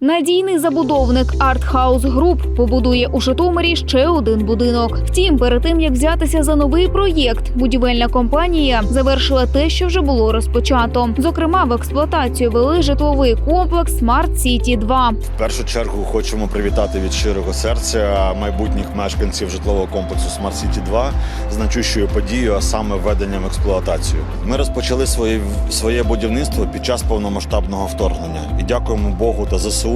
Надійний забудовник Артхаус Груп побудує у Житомирі ще один будинок. Втім, перед тим як взятися за новий проєкт, будівельна компанія завершила те, що вже було розпочато. Зокрема, в експлуатацію вели житловий комплекс Smart City 2 В першу чергу хочемо привітати від щирого серця майбутніх мешканців житлового комплексу Smart City 2 значущою подією, а саме введенням в експлуатацію. Ми розпочали своє, своє будівництво під час повномасштабного вторгнення і дякуємо Богу та ЗСУ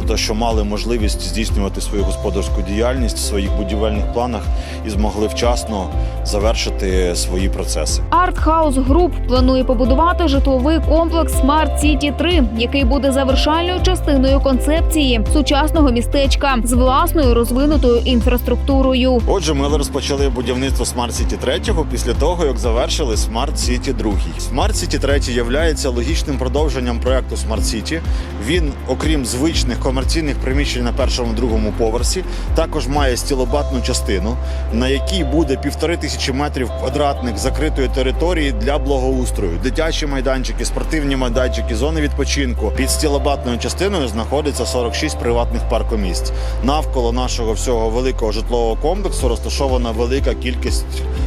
за те, що мали можливість здійснювати свою господарську діяльність в своїх будівельних планах і змогли вчасно завершити свої процеси. Артхаус Груп планує побудувати житловий комплекс Smart City 3, який буде завершальною частиною концепції сучасного містечка з власною розвинутою інфраструктурою. Отже, ми розпочали будівництво Smart City 3 після того, як завершили Smart City 2. Smart City 3 є логічним продовженням проекту Smart City. Він, окрім звичних комерційних приміщень на першому другому поверсі, також має стілобатну частину, на якій буде півтори тисячі метрів квадратних закритої території для благоустрою, дитячі майданчики, спортивні майданчики, зони відпочинку. Під стілобатною частиною знаходиться 46 приватних паркомісць. Навколо нашого всього великого житлового комплексу розташована велика кількість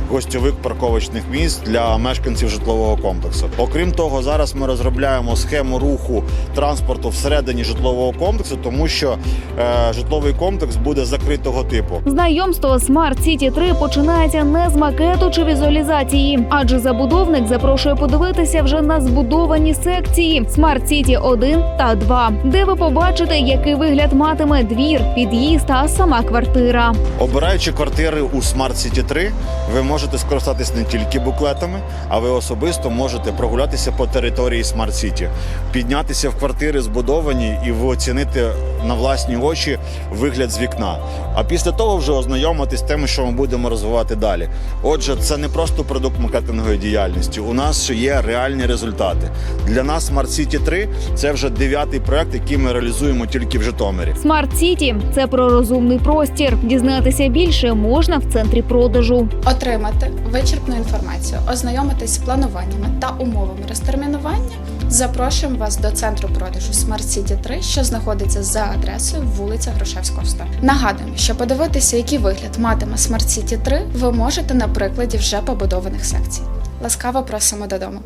гостьових парковочних місць для мешканців житлового комплексу. Окрім того, зараз ми розробляємо схему руху транспорту всередині житлового комплексу, тому що е, житловий комплекс буде закритого типу. Знайомство Smart City 3 починається не з макету чи візуалізації, адже забудовник запрошує подивитися вже на збудовані секції Smart City 1 та 2, де ви побачите, який вигляд матиме двір, під'їзд та сама квартира. Обираючи квартири у Smart City 3, ви можете скористатись не тільки буклетами, а ви особисто можете прогулятися по території Smart City, піднятися в квартири збудовані і ви оцінити на власні очі вигляд з вікна. А після того вже ознайомитись з тим, що ми будемо розвивати далі. Отже, це не просто продукт маркетингової діяльності. У нас ще є реальні результати. Для нас Smart City 3 – це вже дев'ятий проект, який ми реалізуємо тільки в Житомирі. Smart City – це про розумний простір. Дізнатися більше можна в центрі продажу. Отримати вичерпну інформацію, ознайомитись з плануваннями та умовами розтермінування. Запрошуємо вас до центру продажу Smart City 3, що знаходиться за адресою вулиця Грушевського 100. Нагадуємо, що подивитися, який вигляд матиме Smart City 3, ви можете на прикладі вже побудованих секцій. Ласкаво просимо додому.